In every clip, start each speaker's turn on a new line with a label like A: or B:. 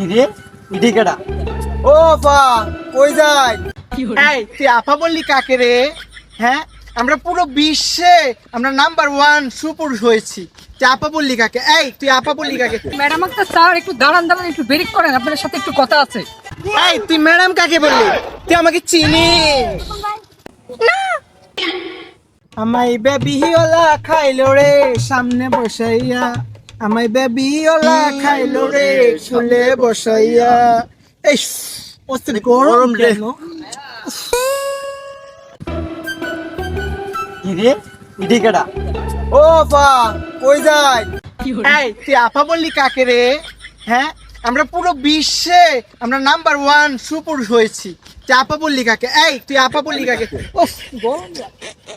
A: কি রে ইডিকেটা
B: ও আপা কই যাই? এই তুই আপা বললি কাকে রে? হ্যাঁ? আমরা পুরো বিশ্বে আমরা নাম্বার ওয়ান সুপুরুষ হয়েছি। তুই আপা বললি কাকে? এই তুই আপা বললি কাকে?
C: ম্যাডাম একটা স্যার একটু দাঁড়ান দাঁড়ান একটু ব্রেক করেন আপনার সাথে একটু কথা আছে।
B: এই তুই ম্যাডাম কাকে বললি? তুই আমাকে চিনিস? আমাই বেবি ওলা খাইলো রে সামনে বসাইয়া। আমাই বেবি ওলা খাইলো রে চুলে বসাইয়া। এই অস্থির গরম রে।
A: রে? ইডিকেটা
B: ও আপা কই যাই? এই তুই আপা বললি কাকে রে? হ্যাঁ আমরা পুরো বিশ্বে আমরা নাম্বার ওয়ান সুপুরুষ হয়েছি। তুই আপা বললি কাকে? এই তুই আপা বললি কাকে?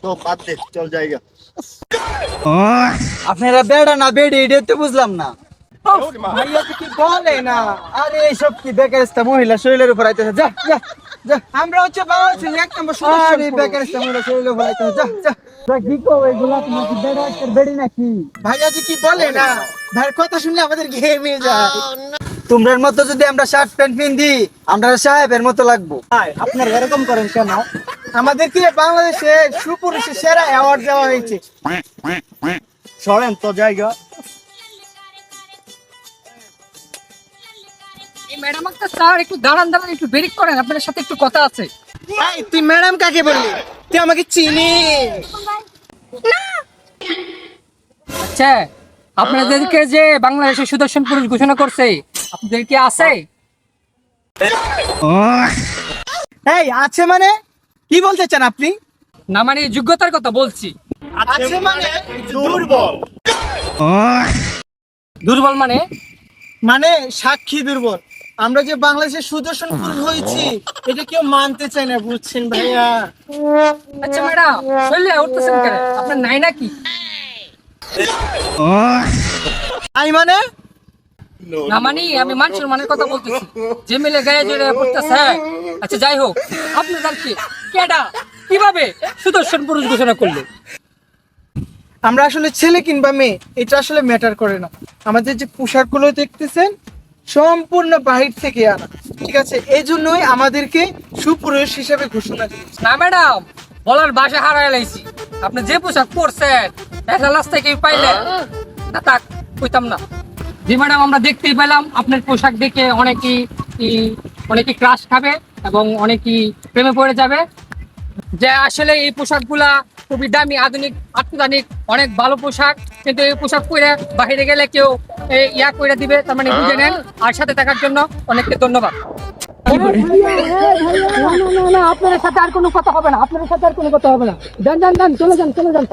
A: তো বাদ দে চল জায়গা আপনারা বেড়া না বেড়ে এটা তো বুঝলাম না।
B: ভাইয়া কি বলে না?
A: আরে এইসব কি বেকার মহিলা শরীরের উপর আইতেছে? যা যা।
B: আমরা হচ্ছে বাংলাদেশের এক নম্বর সদস্য
A: আরে বেকারস্তা মহিলা শরীরের উপর যা যা। যা কি কো এগুলা তোমার কি বেড়া একটা বেড়ি নাকি?
B: ভাইয়া যে কি বলে না? ভাইয়ের কথা শুনলে আমাদের ঘেমে যায়।
A: তোমরার মতো যদি আমরা শার্ট প্যান্ট পিন্ধি আমরা সাহেবের মতো লাগবো। আপনার এরকম করেন কেন?
B: আমাদেরকে বাংলাদেশে সুপুরুষের সেরা অ্যাওয়ার্ড দেওয়া হয়েছে?
A: সরেন তো জায়গা।
C: এই ম্যাডাম একটা স্যার একটু দাঁড়ান দাঁড়ান একটু ব্রেক করেন আপনার সাথে একটু কথা আছে।
B: এই তুই ম্যাডাম কাকে বললি? তুই আমাকে চিনিস।
C: আচ্ছা আপনাদেরকে যে বাংলাদেশের সুদর্শন পুরুষ ঘোষণা করছে আপনাদের কি আছে?
B: এই আছে মানে? কি বলতে চান আপনি?
C: না মানে যোগ্যতার কথা বলছি।
B: আছে মানে? দুর্বল।
C: দুর্বল মানে?
B: মানে সাক্ষী দুর্বল। আমরা যে বাংলাদেশের সুদর্শন পুরুষ হয়েছি এটা কেউ মানতে চায় না বুঝছেন ভাইয়া?
C: আচ্ছা ম্যাডাম শরীরে উঠতেছেন কেন? আপনার নাই নাকি
B: আই মানে?
C: না মানে আমি মানুষের মানের কথা বলতেছি। যে মিলে গায়ে জড়ে পড়তেছে আচ্ছা যাই হোক আপনাদের কি কেডা? কীভাবে সুদর্শন পুরুষ ঘোষণা করল?
B: আমরা আসলে ছেলে কিংবা মেয়ে এটা আসলে ম্যাটার করে না। আমাদের যে পোশাকগুলো দেখতেছেন সম্পূর্ণ বাহির থেকে আনা, ঠিক আছে? এই জন্যই আমাদেরকে সুপুরুষ হিসেবে ঘোষণা দিয়েছে।
C: না, ম্যাডাম, বলার বাসা হারাই লাইছি। আপনি যে পোশাক পরছেন একটা লাস্ট থেকে পাইলে না তাক কইতাম না। জি, ম্যাডাম, আমরা দেখতেই পেলাম, আপনার পোশাক দেখে অনেকেই অনেকেই ক্রাশ খাবে এবং অনেকেই প্রেমে পড়ে যাবে। যে আসলে এই পোশাকগুলা খুবই দামি, আধুনিক, আত্মদানিক অনেক ভালো পোশাক কিন্তু এই পোশাক পরে বাইরে গেলে কেউ ইয়া করে দিবে তার মানে বুঝে নেন আর সাথে থাকার জন্য অনেককে ধন্যবাদ। আপনার সাথে আর কোনো কথা হবে না আপনার সাথে আর কোনো কথা হবে না। যান যান যান চলে যান চলে যান।